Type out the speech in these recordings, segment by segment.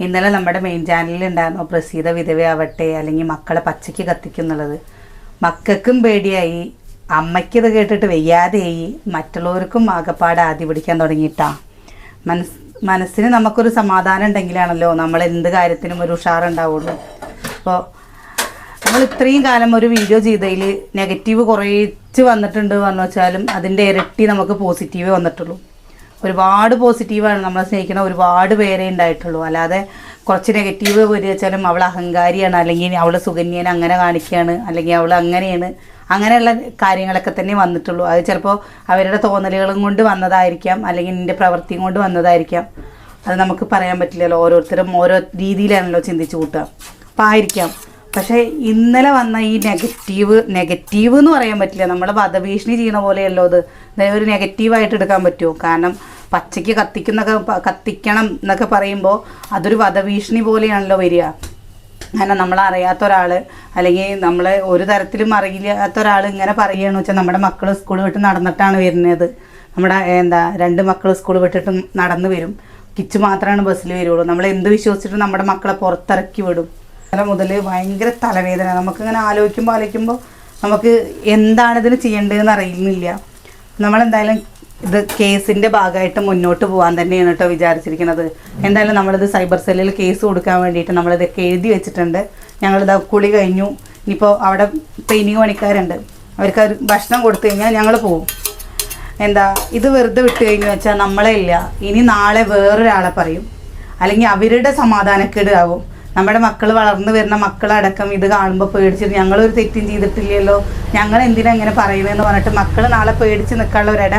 ഇന്നലെ നമ്മുടെ മെയിൻ ചാനലിൽ ഉണ്ടായിരുന്നു? പ്രസീത വിധവയാവട്ടെ അല്ലെങ്കിൽ മക്കളെ പച്ചയ്ക്ക് കത്തിക്കുന്നുള്ളത്. മക്കൾക്കും പേടിയായി. അമ്മയ്ക്കിത് കേട്ടിട്ട് വയ്യാതെയായി. മറ്റുള്ളവർക്കും ആകപ്പാട് ആദ്യ പിടിക്കാൻ തുടങ്ങിയിട്ടാ. മനസ് മനസ്സിന് നമുക്കൊരു സമാധാനം ഉണ്ടെങ്കിലാണല്ലോ നമ്മൾ എന്ത് കാര്യത്തിനും ഒരു ഉഷാറുണ്ടാവുള്ളൂ. അപ്പോൾ നമ്മൾ ഇത്രയും കാലം ഒരു വീഡിയോ ചെയ്തതിൽ നെഗറ്റീവ് കുറേച്ച് വന്നിട്ടുണ്ട് എന്ന് വെച്ചാലും അതിന്റെ ഇരട്ടി നമുക്ക് പോസിറ്റീവേ വന്നിട്ടുള്ളൂ. ഒരുപാട് പോസിറ്റീവാണ് നമ്മളെ സ്നേഹിക്കുന്ന ഒരുപാട് പേരെ ഉണ്ടായിട്ടുള്ളൂ. അല്ലാതെ കുറച്ച് നെഗറ്റീവ് വെച്ചാലും അവൾ അഹങ്കാരിയാണ് അല്ലെങ്കിൽ അവൾ സുകന്യനെ അങ്ങനെ കാണിക്കുകയാണ് അല്ലെങ്കിൽ അവൾ അങ്ങനെയാണ്. അങ്ങനെയുള്ള കാര്യങ്ങളൊക്കെ തന്നെ വന്നിട്ടുള്ളൂ. അത് ചിലപ്പോൾ അവരുടെ തോന്നലുകളും കൊണ്ട് വന്നതായിരിക്കാം അല്ലെങ്കിൽ എന്റെ പ്രവൃത്തിയും കൊണ്ട് വന്നതായിരിക്കാം. അത് നമുക്ക് പറയാൻ പറ്റില്ലല്ലോ. ഓരോരുത്തരും ഓരോ രീതിയിലാണല്ലോ ചിന്തിച്ചു കൂട്ടുക. അപ്പം ആയിരിക്കാം. പക്ഷേ ഇന്നലെ വന്ന ഈ നെഗറ്റീവ് നെഗറ്റീവ് എന്ന് പറയാൻ പറ്റില്ല. നമ്മൾ വധഭീഷണി ചെയ്യുന്ന പോലെയല്ലോ അത്. ഒരു നെഗറ്റീവായിട്ട് എടുക്കാൻ പറ്റുമോ? കാരണം പച്ചയ്ക്ക് കത്തിക്കുന്നൊക്കെ കത്തിക്കണം എന്നൊക്കെ പറയുമ്പോൾ അതൊരു വധഭീഷണി പോലെയാണല്ലോ വരിക. കാരണം നമ്മൾ അറിയാത്ത ഒരാൾ അല്ലെങ്കിൽ നമ്മൾ ഒരു തരത്തിലും അറിയില്ലാത്ത ഒരാൾ ഇങ്ങനെ പറയുകയാണെന്ന് വെച്ചാൽ നമ്മുടെ മക്കൾ സ്കൂൾ വിട്ട് നടന്നിട്ടാണ് വരുന്നത്. നമ്മുടെ എന്താ രണ്ട് മക്കൾ സ്കൂൾ വിട്ടിട്ട് നടന്നു വരും. കിച്ച് മാത്രമാണ് ബസ്സിൽ വരുള്ളൂ. നമ്മൾ എന്ത് വിശ്വസിച്ചിട്ട് നമ്മുടെ മക്കളെ പുറത്തിറക്കി വിടും. ഇന്നലെ മുതൽ ഭയങ്കര തലവേദന. നമുക്കിങ്ങനെ ആലോചിക്കുമ്പോൾ ആലോചിക്കുമ്പോൾ നമുക്ക് എന്താണ് ഇതിന് ചെയ്യേണ്ടതെന്ന് അറിയുന്നില്ല. നമ്മളെന്തായാലും ഇത് കേസിന്റെ ഭാഗമായിട്ട് മുന്നോട്ട് പോകാൻ തന്നെയാണ് കേട്ടോ വിചാരിച്ചിരിക്കുന്നത്. എന്തായാലും നമ്മളിത് സൈബർ സെല്ലിൽ കേസ് കൊടുക്കാൻ വേണ്ടിയിട്ട് നമ്മളിതൊക്കെ എഴുതി വെച്ചിട്ടുണ്ട്. ഞങ്ങളിത് കുളി കഴിഞ്ഞു. ഇനിയിപ്പോൾ അവിടെ പെയിന്റിങ് പണിക്കാരുണ്ട്. അവർക്ക് ഭക്ഷണം കൊടുത്തു കഴിഞ്ഞാൽ ഞങ്ങൾ പോകും എന്താ ഇത് വെറുതെ വിട്ട് കഴിഞ്ഞു വെച്ചാൽ നമ്മളെ ഇല്ല. ഇനി നാളെ വേറൊരാളെ പറയും. അല്ലെങ്കിൽ അവരുടെ സമാധാനക്കേട് ആവും. നമ്മുടെ മക്കൾ വളർന്നു വരുന്ന മക്കളടക്കം ഇത് കാണുമ്പോൾ പേടിച്ചിട്ട് ഞങ്ങളൊരു തെറ്റും ചെയ്തിട്ടില്ലല്ലോ. ഞങ്ങൾ എന്തിനാ ഇങ്ങനെ പറയുന്നതെന്ന് പറഞ്ഞിട്ട് മക്കൾ നാളെ പേടിച്ച് നിൽക്കാനുള്ള ഒരിട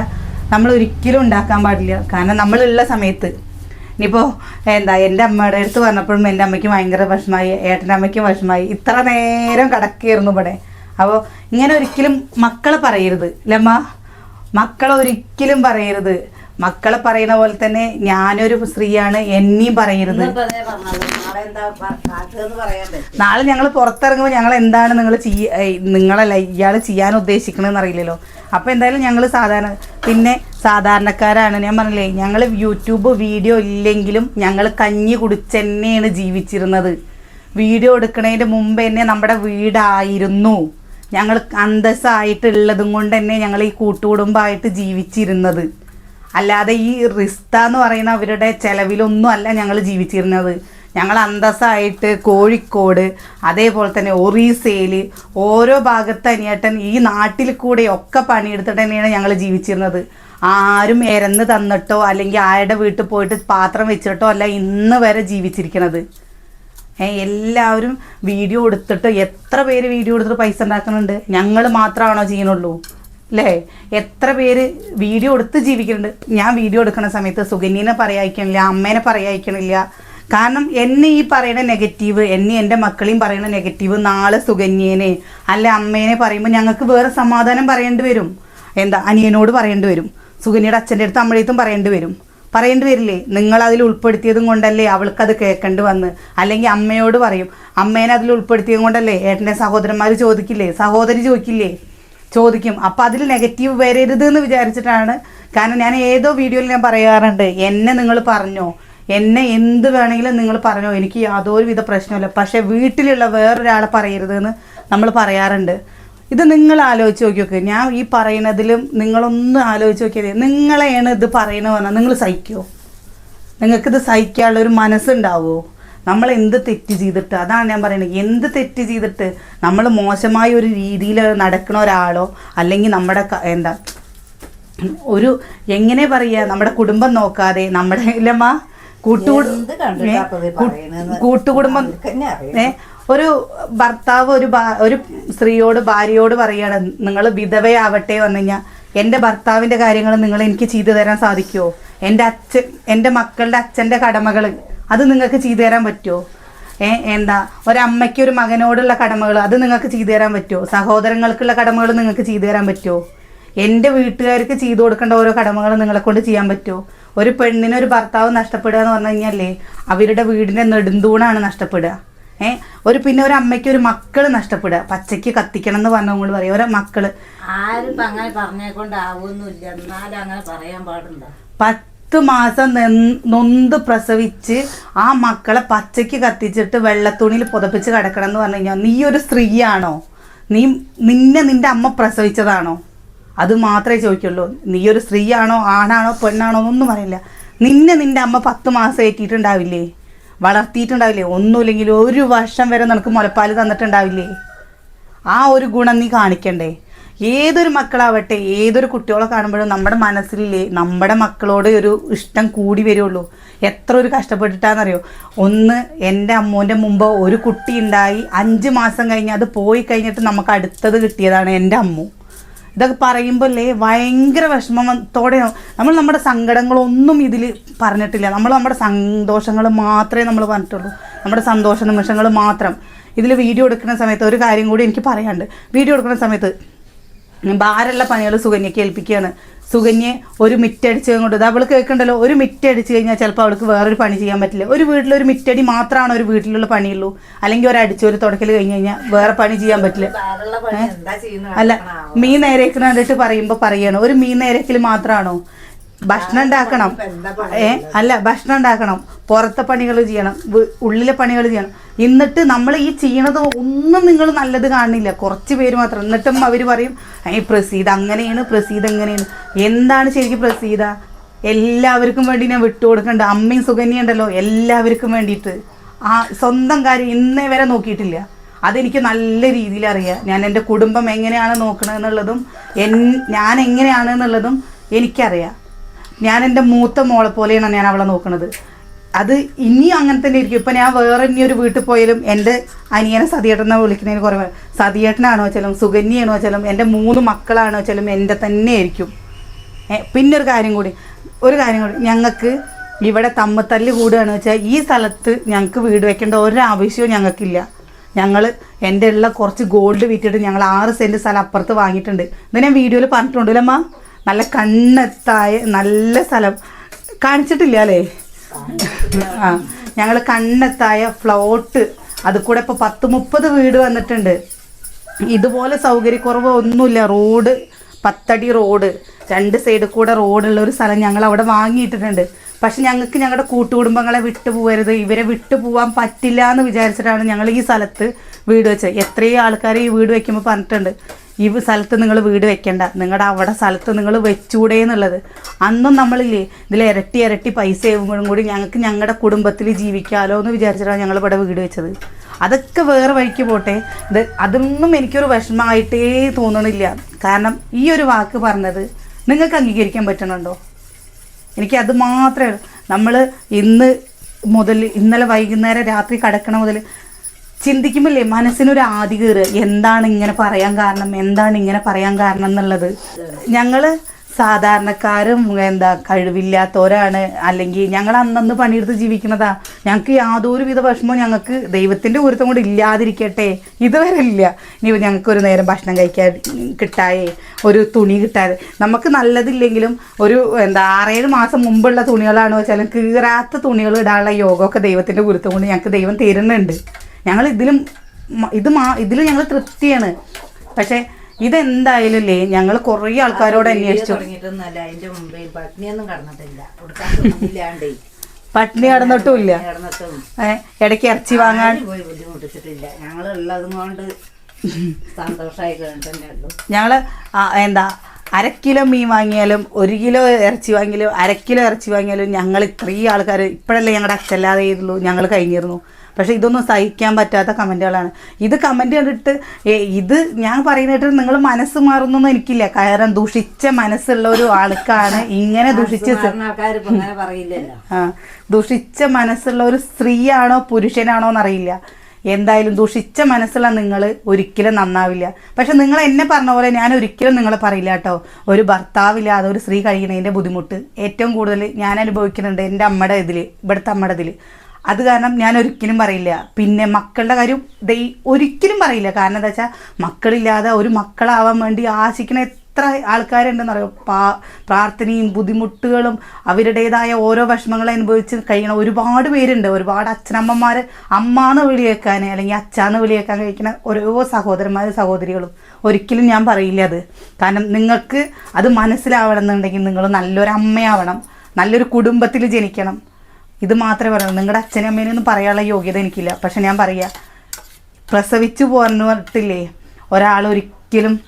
നമ്മൾ ഒരിക്കലും ഉണ്ടാക്കാൻ പാടില്ല. കാരണം നമ്മളുള്ള സമയത്ത്. ഇനിയിപ്പോൾ എന്താ എന്റെ അമ്മയുടെ അടുത്ത് പറഞ്ഞപ്പോഴും എന്റെ അമ്മയ്ക്ക് ഭയങ്കര വിഷമായി ഏട്ടന്റെ അമ്മയ്ക്ക് വിഷമായി ഇത്ര നേരം കിടക്കുകയായിരുന്നു ഇവിടെ. അപ്പോൾ ഇങ്ങനെ ഒരിക്കലും മക്കളെ പറയരുത്. ലമ്മ മക്കളെ ഒരിക്കലും പറയരുത്. മക്കളെ പറയുന്ന പോലെ തന്നെ ഞാനൊരു സ്ത്രീയാണ് എന്നെയും പറയരുത്. നാളെ ഞങ്ങൾ പുറത്തിറങ്ങുമ്പോൾ ഞങ്ങൾ എന്താണ് നിങ്ങൾ ചെയ്യ നിങ്ങളല്ല ഇയാൾ ചെയ്യാൻ ഉദ്ദേശിക്കണമെന്ന് അറിയില്ലല്ലോ. അപ്പോൾ എന്തായാലും ഞങ്ങൾ സാധാരണ പിന്നെ സാധാരണക്കാരാണ്. ഞാൻ പറഞ്ഞില്ലേ ഞങ്ങൾ യൂട്യൂബ് വീഡിയോ ഇല്ലെങ്കിലും ഞങ്ങൾ കഞ്ഞി കുടിച്ചെന്നെയാണ് ജീവിച്ചിരുന്നത്. വീഡിയോ എടുക്കുന്നതിന് മുമ്പ് തന്നെ നമ്മുടെ വീടായിരുന്നു. ഞങ്ങൾ അന്തസ്സായിട്ടുള്ളതും കൊണ്ട് തന്നെ ഞങ്ങൾ ഈ കൂട്ടുകുടുംബമായിട്ട് ജീവിച്ചിരുന്നത്. അല്ലാതെ ഈ റിസ്ത എന്ന് പറയുന്ന അവരുടെ ചെലവിലൊന്നും അല്ല ഞങ്ങൾ ജീവിച്ചിരുന്നത്. ഞങ്ങൾ അന്തസ്സായിട്ട് കോഴിക്കോട് അതേപോലെ തന്നെ ഒറീസയിൽ ഓരോ ഭാഗത്ത് അനിയേട്ടൻ ഈ നാട്ടിൽ കൂടെ ഒക്കെ പണിയെടുത്തിട്ട് തന്നെയാണ് ഞങ്ങൾ ജീവിച്ചിരുന്നത്. ആരും ഇരന്ന് തന്നിട്ടോ അല്ലെങ്കിൽ ആരുടെ വീട്ടിൽ പോയിട്ട് പാത്രം വെച്ചിട്ടോ അല്ല ഇന്ന് വരെ ജീവിച്ചിരിക്കണത്. എല്ലാവരും വീഡിയോ എടുത്തിട്ട് എത്ര പേര് വീഡിയോ എടുത്തിട്ട് പൈസ ഉണ്ടാക്കുന്നുണ്ട് ഞങ്ങൾ മാത്രമാണോ ചെയ്യണുള്ളൂ അല്ലേ എത്ര പേര് വീഡിയോ എടുത്ത് ജീവിക്കുന്നുണ്ട്? ഞാൻ വീഡിയോ എടുക്കുന്ന സമയത്ത് സുഗന്യനെ പറയായിക്കണില്ല അമ്മേനെ പറയായിക്കണില്ല. കാരണം എന്നെ ഈ പറയുന്ന നെഗറ്റീവ് എന്നെ എന്റെ മക്കളെയും പറയുന്ന നെഗറ്റീവ് നാളെ സുഗന്യേനെ അല്ല അമ്മേനെ പറയുമ്പോൾ ഞങ്ങൾക്ക് വേറെ സമാധാനം പറയേണ്ടി വരും. എന്താ? അനിയനോട് പറയേണ്ടി വരും. സുഗന്യയുടെ അച്ഛന്റെ അടുത്ത് അമ്മയുടെ പറയേണ്ടി വരും. പറയേണ്ടി വരില്ലേ? നിങ്ങൾ അതിൽ ഉൾപ്പെടുത്തിയതും കൊണ്ടല്ലേ അവൾക്കത് കേൾക്കേണ്ടി വന്ന്. അല്ലെങ്കിൽ അമ്മയോട് പറയും അമ്മേനെ അതിൽ ഉൾപ്പെടുത്തിയത് കൊണ്ടല്ലേ? ഏട്ടന്റെ സഹോദരന്മാർ ചോദിക്കില്ലേ? സഹോദരി ചോദിക്കില്ലേ? ചോദിക്കും. അപ്പം അതിൽ നെഗറ്റീവ് വരരുത് എന്ന് വിചാരിച്ചിട്ടാണ്. കാരണം ഞാൻ ഏതോ വീഡിയോയിൽ ഞാൻ പറയാറുണ്ട് എന്നെ നിങ്ങൾ പറഞ്ഞോ? എന്നെ എന്ത് വേണമെങ്കിലും നിങ്ങൾ പറഞ്ഞോ? എനിക്ക് യാതൊരുവിധ പ്രശ്നമില്ല പക്ഷേ വീട്ടിലുള്ള വേറൊരാളെ പറയരുത് എന്ന് നമ്മൾ പറയാറുണ്ട്. ഇത് നിങ്ങൾ ആലോചിച്ച് നോക്കി നോക്ക്. ഞാൻ ഈ പറയുന്നതിലും നിങ്ങളൊന്നും ആലോചിച്ച് നോക്കിയത് നിങ്ങളെയാണ് ഇത് പറയണമെന്ന് നിങ്ങൾ സഹിക്കുമോ നിങ്ങൾക്കിത് സഹിക്കാനുള്ള ഒരു മനസ്സുണ്ടാവുമോ നമ്മൾ എന്ത് തെറ്റ് ചെയ്തിട്ട് അതാണ് ഞാൻ പറയുന്നത് എന്ത് തെറ്റ് ചെയ്തിട്ട് നമ്മൾ മോശമായ ഒരു രീതിയിൽ നടക്കുന്ന ഒരാളോ അല്ലെങ്കിൽ നമ്മുടെ എന്താ ഒരു എങ്ങനെ പറയുക നമ്മുടെ കുടുംബം നോക്കാതെ നമ്മുടെ ഇല്ലമ്മ കൂട്ടുകുടുംബം അറിയാം. ഏ ഒരു ഭർത്താവ് ഒരു ഒരു സ്ത്രീയോട് ഭാര്യയോട് പറയാണ് നിങ്ങൾ വിധവയാവട്ടെ വന്നു കഴിഞ്ഞാൽ എന്റെ ഭർത്താവിന്റെ കാര്യങ്ങൾ നിങ്ങൾ എനിക്ക് ചെയ്തു തരാൻ സാധിക്കുമോ എന്റെ അച്ഛൻ എന്റെ മക്കളുടെ അച്ഛന്റെ കടമകൾ അത് നിങ്ങൾക്ക് ചെയ്തു തരാൻ പറ്റുമോ? ഏ എന്താ? ഒരമ്മയ്ക്ക് ഒരു മകനോടുള്ള കടമകൾ അത് നിങ്ങൾക്ക് ചെയ്തു തരാൻ പറ്റുമോ? സഹോദരങ്ങൾക്കുള്ള കടമകൾ നിങ്ങൾക്ക് ചെയ്തു തരാൻ പറ്റുമോ? എന്റെ വീട്ടുകാർക്ക് ചെയ്തു കൊടുക്കേണ്ട ഓരോ കടമകൾ നിങ്ങളെ കൊണ്ട് ചെയ്യാൻ പറ്റുമോ? ഒരു പെണ്ണിന് ഒരു ഭർത്താവ് നഷ്ടപ്പെടുക എന്ന് പറഞ്ഞു കഴിഞ്ഞാലേ അവരുടെ വീടിന്റെ നെടുന്തൂണാണ് നഷ്ടപ്പെടുക. ഏ ഒരു പിന്നെ ഒരു അമ്മയ്ക്ക് ഒരു മക്കൾ നഷ്ടപ്പെടുക. പച്ചയ്ക്ക് കത്തിക്കണം എന്ന് പറഞ്ഞു നമ്മൾ പറയും. ഒരു മക്കൾ. ആരും അങ്ങനെ പറഞ്ഞേക്കൊണ്ട് ആവുമൊന്നുമില്ല എന്നാലും അങ്ങനെ പറയാൻ പാടില്ല പത്ത് മാസം നൊന്ത് പ്രസവിച്ച് ആ മക്കളെ പച്ചയ്ക്ക് കത്തിച്ചിട്ട് വെള്ളത്തുണിയിൽ പുതപ്പിച്ച് കിടക്കണം എന്ന് പറഞ്ഞു കഴിഞ്ഞാൽ നീ ഒരു സ്ത്രീയാണോ? നീ നിന്നെ നിന്റെ അമ്മ പ്രസവിച്ചതാണോ? അത് മാത്രമേ ചോദിക്കുള്ളൂ. നീ ഒരു സ്ത്രീയാണോ ആണാണോ പെണ്ണാണോ എന്നൊന്നും പറയില്ല നിന്നെ നിന്റെ അമ്മ പത്ത് മാസം ഏറ്റിട്ടുണ്ടാവില്ലേ? വളർത്തിയിട്ടുണ്ടാവില്ലേ? ഒന്നുമില്ലെങ്കിൽ ഒരു വർഷം വരെ നിനക്ക് മുലപ്പാൽ തന്നിട്ടുണ്ടാവില്ലേ? ആ ഒരു ഗുണം നീ കാണിക്കണ്ടേ? ഏതൊരു മക്കളാവട്ടെ ഏതൊരു കുട്ടികളെ കാണുമ്പോഴും നമ്മുടെ മനസ്സിലില്ലേ നമ്മുടെ മക്കളോട് ഒരു ഇഷ്ടം കൂടി വരുള്ളൂ. എത്ര ഒരു കഷ്ടപ്പെട്ടിട്ടാണെന്നറിയോ ഒന്ന് എന്റെ അമ്മൂന്റെ മുമ്പ് ഒരു കുട്ടി ഉണ്ടായി അഞ്ച് മാസം കഴിഞ്ഞ് അത് പോയി കഴിഞ്ഞിട്ട് നമുക്ക് അടുത്തത് കിട്ടിയതാണ് എന്റെ അമ്മു. ഇതൊക്കെ പറയുമ്പോൾ അല്ലേ ഭയങ്കര വിഷമത്തോടെ നമ്മൾ നമ്മുടെ സങ്കടങ്ങളൊന്നും ഇതിൽ പറഞ്ഞിട്ടില്ല. നമ്മൾ നമ്മുടെ സന്തോഷങ്ങൾ മാത്രമേ നമ്മൾ പറഞ്ഞിട്ടുള്ളൂ. നമ്മുടെ സന്തോഷ നിമിഷങ്ങൾ മാത്രം. ഇതിൽ വീഡിയോ എടുക്കുന്ന സമയത്ത് ഒരു കാര്യം കൂടി എനിക്ക് പറയാണ്ട് വീഡിയോ എടുക്കുന്ന സമയത്ത് ഭാരമുള്ള പണികൾ സുകന്യക്ക് ഏൽപ്പിക്കുകയാണ്. സുകന്യെ ഒരു മിറ്റടിച്ച് കൊണ്ട് അവൾ കേൾക്കണ്ടല്ലോ ഒരു മിറ്റടിച്ച് കഴിഞ്ഞാൽ ചിലപ്പോൾ അവൾക്ക് വേറൊരു പണി ചെയ്യാൻ പറ്റില്ല. ഒരു വീട്ടിൽ ഒരു മിറ്റടി മാത്രമാണ് ഒരു വീട്ടിലുള്ള പണിയുള്ളൂ. അല്ലെങ്കിൽ ഒരു അടിച്ചൊരു തുടക്കൽ കഴിഞ്ഞ് കഴിഞ്ഞാൽ വേറെ പണി ചെയ്യാൻ പറ്റില്ല. അല്ല മീൻ നേരേക്കണ കണ്ടിട്ട് പറയുമ്പോ പറയണം ഒരു മീൻ നേരേക്കൽ മാത്രാണോ? ഭക്ഷണം ഉണ്ടാക്കണം. ഏ അല്ല ഭക്ഷണം ഉണ്ടാക്കണം. പുറത്തെ പണികൾ ചെയ്യണം. ഉള്ളിലെ പണികൾ ചെയ്യണം. എന്നിട്ട് നമ്മൾ ഈ ചെയ്യണത് ഒന്നും നിങ്ങൾ നല്ലത് കാണുന്നില്ല. കുറച്ച് പേര് മാത്രം. എന്നിട്ടും അവർ പറയും ഈ പ്രസീത അങ്ങനെയാണ് പ്രസീത എങ്ങനെയാണ് എന്താണ് ശരിക്കും പ്രസീത എല്ലാവർക്കും വേണ്ടി ഞാൻ വിട്ടുകൊടുക്കണ്ട അമ്മയും സുകന്യ ഉണ്ടല്ലോ എല്ലാവർക്കും വേണ്ടിയിട്ട്. ആ സ്വന്തം കാര്യം ഇന്നേ വരെ നോക്കിയിട്ടില്ല. അതെനിക്ക് നല്ല രീതിയിൽ അറിയാം. ഞാൻ എന്റെ കുടുംബം എങ്ങനെയാണ് നോക്കണമെന്നുള്ളതും എൻ ഞാൻ എങ്ങനെയാണ് എന്നുള്ളതും എനിക്കറിയാം. ഞാൻ എന്റെ മൂത്ത മോളെ പോലെയാണ് ഞാൻ അവളെ നോക്കുന്നത് അത് ഇനിയും അങ്ങനെ തന്നെ ഇരിക്കും. ഇപ്പം ഞാൻ വേറെ ഇനി ഒരു വീട്ടിൽ പോയാലും എന്റെ അനിയനെ സതിയേട്ടനെ വിളിക്കുന്നതിന് കുറേ പേര് സതിയേട്ടനാണോ വെച്ചാലും സുകന്യാണോ വെച്ചാലും എന്റെ മൂന്ന് മക്കളാണോ വെച്ചാലും എന്റെ തന്നെ ആയിരിക്കും. പിന്നെ ഒരു കാര്യം കൂടി. ഒരു കാര്യം കൂടി. ഞങ്ങൾക്ക് ഇവിടെ തമ്മിത്തല്ല് കൂടുകയാണ് വെച്ചാൽ ഈ സ്ഥലത്ത് ഞങ്ങൾക്ക് വീട് വെക്കേണ്ട ഒരാവശ്യവും ഞങ്ങൾക്കില്ല. ഞങ്ങൾ എന്റെ ഉള്ള കുറച്ച് ഗോൾഡ് വിറ്റിട്ട് ഞങ്ങൾ ആറ് സെന്റ് സ്ഥലം അപ്പുറത്ത് വാങ്ങിയിട്ടുണ്ട്. ഇത് ഞാൻ വീഡിയോയിൽ പറഞ്ഞിട്ടുണ്ടല്ലോ അമ്മ. നല്ല കണ്ണെത്തായ നല്ല സ്ഥലം. കാണിച്ചിട്ടില്ല. അല്ലേ ആ ഞങ്ങൾ കണ്ണെത്തായ ഫ്ലോട്ട് അത് കൂടെ ഇപ്പോൾ പത്ത് മുപ്പത് വീട് വന്നിട്ടുണ്ട്. ഇതുപോലെ സൗകര്യക്കുറവ് ഒന്നുമില്ല. റോഡ് പത്തടി റോഡ്. രണ്ട് സൈഡിൽ കൂടെ റോഡുള്ള ഒരു സ്ഥലം ഞങ്ങൾ അവിടെ വാങ്ങിയിട്ടിട്ടുണ്ട്. പക്ഷെ ഞങ്ങൾക്ക് ഞങ്ങളുടെ കൂട്ടുകുടുംബങ്ങളെ വിട്ടു പോകരുത്. ഇവരെ വിട്ടു പോകാൻ പറ്റില്ല എന്ന് വിചാരിച്ചിട്ടാണ് ഞങ്ങൾ ഈ സ്ഥലത്ത് വീട് വെച്ചത്. എത്രയോ ആൾക്കാർ ഈ വീട് വയ്ക്കുമ്പോൾ പറഞ്ഞിട്ടുണ്ട്. ഈ സ്ഥലത്ത് നിങ്ങൾ വീട് വെക്കണ്ട. നിങ്ങളുടെ അവിടെ സ്ഥലത്ത് നിങ്ങൾ വെച്ചൂടെ എന്നുള്ളത്. അന്നും നമ്മളില്ലേ ഇതിൽ ഇരട്ടി ഇരട്ടി പൈസ ആവുമ്പോഴും കൂടി ഞങ്ങൾക്ക് ഞങ്ങളുടെ കുടുംബത്തിൽ ജീവിക്കാമല്ലോ എന്ന് വിചാരിച്ചിട്ടാണ് ഞങ്ങൾ ഇവിടെ വീട് വെച്ചത്. അതൊക്കെ വേറെ വഴിക്ക് പോട്ടെ. ഇത് അതൊന്നും എനിക്കൊരു വിഷമമായിട്ടേ തോന്നണില്ല. കാരണം ഈ ഒരു വാക്ക് പറഞ്ഞത് നിങ്ങൾക്ക് അംഗീകരിക്കാൻ പറ്റണുണ്ടോ? അത് മാത്രമേ നമ്മൾ ഇന്ന് മുതൽ ഇന്നലെ വൈകുന്നേരം രാത്രി കടക്കണ മുതൽ ചിന്തിക്കുമ്പോഴേ മനസ്സിനൊരു ആദി കയറുക എന്താണ് ഇങ്ങനെ പറയാൻ കാരണം? എന്താണ് ഇങ്ങനെ പറയാൻ കാരണം എന്നുള്ളത്? ഞങ്ങൾ സാധാരണക്കാരും എന്താ കഴിവില്ലാത്തവരാണ്. അല്ലെങ്കിൽ ഞങ്ങൾ അന്നന്ന് പണിയെടുത്ത് ജീവിക്കുന്നതാ. ഞങ്ങൾക്ക് യാതൊരു വിധ ഭക്ഷണവും ഞങ്ങൾക്ക് ദൈവത്തിന്റെ ഗുരുത്തം കൊണ്ട് ഇല്ലാതിരിക്കട്ടെ. ഇതുവരെ ഇല്ല. ഇനി ഞങ്ങൾക്ക് ഒരു നേരം ഭക്ഷണം കഴിക്കാൻ കിട്ടായേ ഒരു തുണി കിട്ടാതെ. നമുക്ക് നല്ലതില്ലെങ്കിലും ഒരു എന്താ ആറേഴ് മാസം മുമ്പുള്ള തുണികളാണ്? വെച്ചാലും കീറാത്ത തുണികൾ ഇടാനുള്ള യോഗമൊക്കെ ദൈവത്തിന്റെ ഗുരുത്തം കൊണ്ട് ഞങ്ങൾക്ക് ദൈവം തരുന്നുണ്ട്. ഞങ്ങൾ ഇതിലും ഇത് മാ ഇതിൽ ഞങ്ങൾ തൃപ്തിയാണ്. പക്ഷേ ഇതെന്തായാലും അല്ലേ ഞങ്ങൾ കുറേ ആൾക്കാരോട് അന്വേഷിച്ചു. പട്ടിണി കടന്നിട്ടുമില്ല. ഇടയ്ക്ക് ഇറച്ചി വാങ്ങാൻ. ഞങ്ങൾ എന്താ അര കിലോ മീൻ വാങ്ങിയാലും ഒരു കിലോ ഇറച്ചി വാങ്ങിയാലും അര കിലോ ഇറച്ചി വാങ്ങിയാലും ഞങ്ങൾ ഇത്രയും ആൾക്കാർ ഇപ്പോഴല്ലേ ഞങ്ങളുടെ അച്ഛല്ലാതെ ചെയ്തുള്ളൂ ഞങ്ങൾ കഴിഞ്ഞിരുന്നു. പക്ഷെ ഇതൊന്നും സഹിക്കാൻ പറ്റാത്ത കമന്റുകളാണ് ഇത് കമന്റ് കണ്ടിട്ട് ഇത് ഞാൻ പറയുന്നിട്ട് നിങ്ങൾ മനസ്സ് മാറുന്നൊന്നും എനിക്കില്ല. കാരണം ദുഷിച്ച മനസ്സുള്ള ഒരു ആൾക്കാണ് ഇങ്ങനെ ദുഷിച്ച് ആ ദുഷിച്ച മനസ്സുള്ള ഒരു സ്ത്രീയാണോ പുരുഷനാണോ എന്നറിയില്ല. എന്തായാലും ദുഷിച്ച മനസ്സുള്ള നിങ്ങൾ ഒരിക്കലും നന്നാവില്ല. പക്ഷെ നിങ്ങൾ എന്നെ പറഞ്ഞ പോലെ ഞാൻ ഒരിക്കലും നിങ്ങളെ പറയില്ല കേട്ടോ. ഒരു ഭർത്താവില്ലാതെ ഒരു സ്ത്രീ കഴിയുന്നതിന്റെ ബുദ്ധിമുട്ട് ഏറ്റവും കൂടുതൽ ഞാൻ അനുഭവിക്കുന്നുണ്ട് എന്റെ അമ്മയുടെ ഇതിൽ ഇവിടുത്തെ അമ്മയുടെ ഇതിൽ അത് കാരണം ഞാൻ ഒരിക്കലും പറയില്ല. പിന്നെ മക്കളുടെ കാര്യം ദൈ ഒരിക്കലും പറയില്ല. കാരണം എന്താ വെച്ചാൽ മക്കളില്ലാതെ ഒരു മക്കളാവാൻ വേണ്ടി ആശിക്കുന്ന എത്ര ആൾക്കാരുണ്ടെന്ന് ആൾക്കാരുണ്ടെന്നറിയോ? പാ പ്രാർത്ഥനയും ബുദ്ധിമുട്ടുകളും അവരുടേതായ ഓരോ വിഷമങ്ങൾ അനുഭവിച്ച് കഴിയണ ഒരുപാട് പേരുണ്ട്. ഒരുപാട് അച്ഛനമ്മമാർ അമ്മാന്ന് വിളി കേൾക്കാൻ അല്ലെങ്കിൽ അച്ഛാന്ന് വിളി കേൾക്കാൻ കഴിക്കുന്ന ഓരോ സഹോദരന്മാരും സഹോദരികളും. ഒരിക്കലും ഞാൻ പറയില്ല അത്. കാരണം നിങ്ങൾക്ക് അത് മനസ്സിലാവണം എന്നുണ്ടെങ്കിൽ നിങ്ങൾ നല്ലൊരു അമ്മയാവണം നല്ലൊരു കുടുംബത്തിൽ ജനിക്കണം. ഇത് മാത്രമേ പറയുള്ളൂ. നിങ്ങളുടെ അച്ഛനും അമ്മേനൊന്നും പറയാനുള്ള യോഗ്യത എനിക്കില്ല. പക്ഷെ ഞാൻ പറയാ പ്രസവിച്ചു പോന്നിട്ടില്ലേ ഒരാൾ ഒരിക്കലും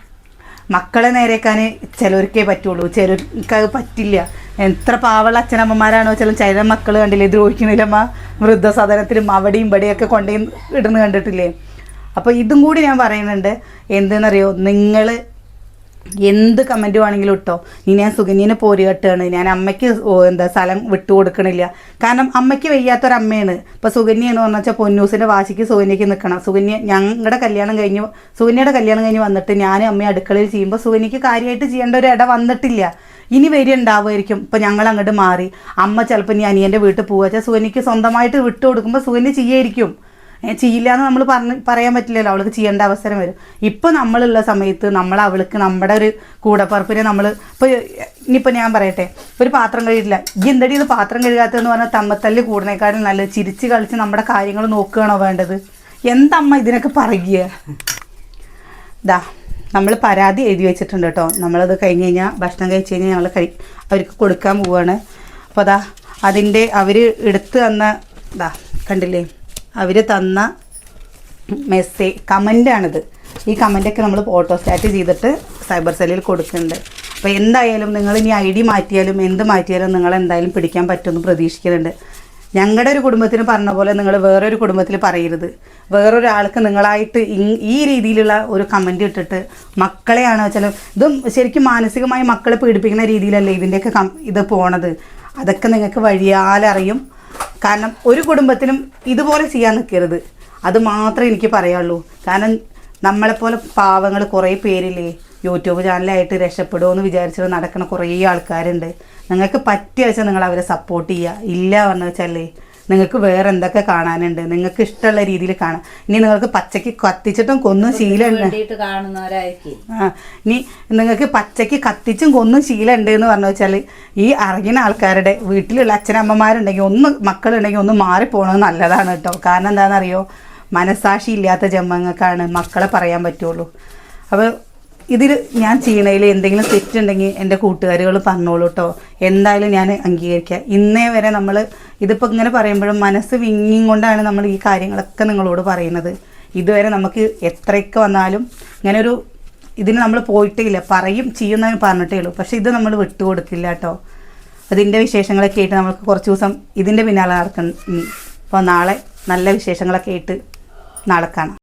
മക്കളെ നേരേക്കാൻ ചിലർക്കേ പറ്റുള്ളൂ. ചിലർക്ക് അത് പറ്റില്ല. എത്ര പാവമുള്ള അച്ഛനമ്മമാരാണോ ചില ചില മക്കൾ കണ്ടില്ലേ ദ്രോഹിക്കണില്ലമ്മ വൃദ്ധസദനത്തിലും അവിടെയും ഇവിടെയൊക്കെ കൊണ്ടുപോയി ഇടുന്ന കണ്ടിട്ടില്ലേ? അപ്പോൾ ഇതും കൂടി ഞാൻ പറയുന്നുണ്ട്. എന്തെന്നറിയോ? നിങ്ങൾ എന്ത് കമന്റ് വേണമെങ്കിലും ഇട്ടോ? ഇനി ഞാൻ സുകന്യനെ പോരി കെട്ടുകയാണ് ഞാൻ അമ്മയ്ക്ക് എന്താ സ്ഥലം വിട്ടു കൊടുക്കണില്ല. കാരണം അമ്മയ്ക്ക് വയ്യാത്തൊരമ്മയാണ്. ഇപ്പോൾ സുകന്യ എന്ന് പറഞ്ഞാൽ പൊന്നൂസിന്റെ വാശിക്ക് സുഗന്യക്ക് നിൽക്കണം സുകന്യ ഞങ്ങളുടെ കല്യാണം കഴിഞ്ഞ് സുകന്യയുടെ കല്യാണം കഴിഞ്ഞ് വന്നിട്ട് ഞാനും അമ്മയും അടുക്കളയിൽ ചെയ്യുമ്പോൾ സുകന്യക്ക് കാര്യമായിട്ട് ചെയ്യേണ്ട ഒരു ഇട വന്നിട്ടില്ല. ഇനി വരി ഉണ്ടാവുമായിരിക്കും. ഇപ്പം ഞങ്ങൾ അങ്ങോട്ട് മാറി. അമ്മ ചിലപ്പോൾ ഇനി അനിയന്റെ വീട്ടിൽ പോകുക വെച്ചാൽ സുഗന്യക്ക് സ്വന്തമായിട്ട് വിട്ടു കൊടുക്കുമ്പോൾ സുകന്യ ചെയ്യായിരിക്കും. ഏ, ചെയ്യില്ല എന്ന് നമ്മൾ പറഞ്ഞ് പറയാൻ പറ്റില്ലല്ലോ. അവൾക്ക് ചെയ്യേണ്ട അവസരം വരും. ഇപ്പോൾ നമ്മളുള്ള സമയത്ത് നമ്മൾ അവൾക്ക് നമ്മുടെ ഒരു കൂടപ്പറപ്പിനെ നമ്മൾ ഇപ്പോൾ ഇനിയിപ്പോൾ ഞാൻ പറയട്ടെ. ഒരു പാത്രം കഴുകിയില്ല ഈ എന്തടി ഇത് പാത്രം കഴുകാത്തതെന്ന് പറഞ്ഞാൽ തമ്മത്തല്ല് കൂടുന്നേക്കാളും നല്ലത്. ചിരിച്ച് കളിച്ച് നമ്മുടെ കാര്യങ്ങൾ നോക്കുകയാണോ വേണ്ടത്? എന്തമ്മ ഇതിനൊക്കെ പറയുക? ദാ നമ്മൾ പരാതി എഴുതി വെച്ചിട്ടുണ്ട് കേട്ടോ. നമ്മളത് കഴിഞ്ഞ് കഴിഞ്ഞാൽ ഭക്ഷണം കഴിച്ച് കഴിഞ്ഞാൽ ഞങ്ങൾ കഴി അവർക്ക് കൊടുക്കാൻ പോവുകയാണ് അപ്പോൾ അതാ അതിന്റെ അവർ എടുത്ത് തന്ന ഇതാ കണ്ടില്ലേ? അവർ തന്ന മെസ്സേജ് കമന്റാണിത് ഈ കമന്റൊക്കെ നമ്മൾ ഫോട്ടോസ്റ്റാറ്റ് ചെയ്തിട്ട് സൈബർ സെല്ലിൽ കൊടുക്കുന്നുണ്ട്. അപ്പോൾ എന്തായാലും നിങ്ങൾ ഇനി ഐ ഡി മാറ്റിയാലും എന്ത് മാറ്റിയാലും നിങ്ങൾ എന്തായാലും പിടിക്കാൻ പറ്റുമെന്ന് പ്രതീക്ഷിക്കുന്നുണ്ട്. ഞങ്ങളുടെ ഒരു കുടുംബത്തിന് പറഞ്ഞ പോലെ നിങ്ങൾ വേറൊരു കുടുംബത്തിൽ പറയരുത്. വേറൊരാൾക്ക് നിങ്ങളായിട്ട് ഈ രീതിയിലുള്ള ഒരു കമന്റ് ഇട്ടിട്ട് മക്കളെയാണ് വെച്ചാൽ ഇതും ശരിക്കും മാനസികമായി മക്കളെ പീഡിപ്പിക്കുന്ന രീതിയിലല്ലേ ഇതിന്റെയൊക്കെ കം ഇത് പോണത്. അതൊക്കെ നിങ്ങൾക്ക് വഴിയാലറിയും. കാരണം ഒരു കുടുംബത്തിലും ഇതുപോലെ ചെയ്യാൻ നിൽക്കരുത് അത് മാത്രമേ എനിക്ക് പറയാനുള്ളൂ. കാരണം നമ്മളെപ്പോലെ പാവങ്ങൾ കുറേ പേരില്ലേ യൂട്യൂബ് ചാനലായിട്ട് രക്ഷപ്പെടുമെന്ന് വിചാരിച്ചിട്ട് നടക്കുന്ന കുറേ ആൾക്കാരുണ്ട്. നിങ്ങൾക്ക് പറ്റിയ വെച്ചാൽ നിങ്ങൾ അവരെ സപ്പോർട്ട് ചെയ്യുക ഇല്ല പറഞ്ഞു വെച്ചാലേ നിങ്ങൾക്ക് വേറെ എന്തൊക്കെ കാണാനുണ്ട്? നിങ്ങൾക്ക് ഇഷ്ടമുള്ള രീതിയിൽ കാണാം. ഇനി നിങ്ങൾക്ക് പച്ചയ്ക്ക് കത്തിച്ചിട്ടും കൊന്നും ശീലമുണ്ട്. ആ ഇനി നിങ്ങൾക്ക് പച്ചയ്ക്ക് കത്തിച്ചും കൊന്നും ശീലമുണ്ട് എന്ന് പറഞ്ഞു വെച്ചാൽ ഈ അറിയുന്ന ആൾക്കാരുടെ വീട്ടിലുള്ള അച്ഛനമ്മമാരുണ്ടെങ്കിൽ ഒന്ന് മക്കളുണ്ടെങ്കിൽ ഒന്ന് മാറിപ്പോണത് നല്ലതാണ് കേട്ടോ. കാരണം എന്താണെന്നറിയോ? മനസാക്ഷി ഇല്ലാത്ത ജന്മങ്ങൾക്കാണ് മക്കളെ പറയാൻ പറ്റുള്ളൂ. അപ്പോൾ ഇതിൽ ഞാൻ ചെയ്യണതിൽ എന്തെങ്കിലും തെറ്റുണ്ടെങ്കിൽ എന്റെ കൂട്ടുകാരികൾ പറഞ്ഞോളൂ കേട്ടോ. എന്തായാലും ഞാൻ അംഗീകരിക്കാം. ഇന്നേ വരെ നമ്മൾ ഇതിപ്പോൾ ഇങ്ങനെ പറയുമ്പോഴും മനസ്സ് വിങ്ങിയും കൊണ്ടാണ് നമ്മൾ ഈ കാര്യങ്ങളൊക്കെ നിങ്ങളോട് പറയുന്നത്. ഇതുവരെ നമുക്ക് എത്രയൊക്കെ വന്നാലും ഇങ്ങനൊരു ഇതിന് നമ്മൾ പോയിട്ടേ ഇല്ല പറയും ചെയ്യുന്നതെന്ന് പറഞ്ഞിട്ടേ ഉള്ളൂ. പക്ഷേ ഇത് നമ്മൾ വിട്ടുകൊടുക്കില്ല കേട്ടോ. അതിന്റെ വിശേഷങ്ങളൊക്കെ ആയിട്ട് നമുക്ക് കുറച്ച് ദിവസം ഇതിന്റെ പിന്നാലെ നടക്കണം അപ്പോൾ നാളെ നല്ല വിശേഷങ്ങളൊക്കെ ആയിട്ട് നാളെ കാണാം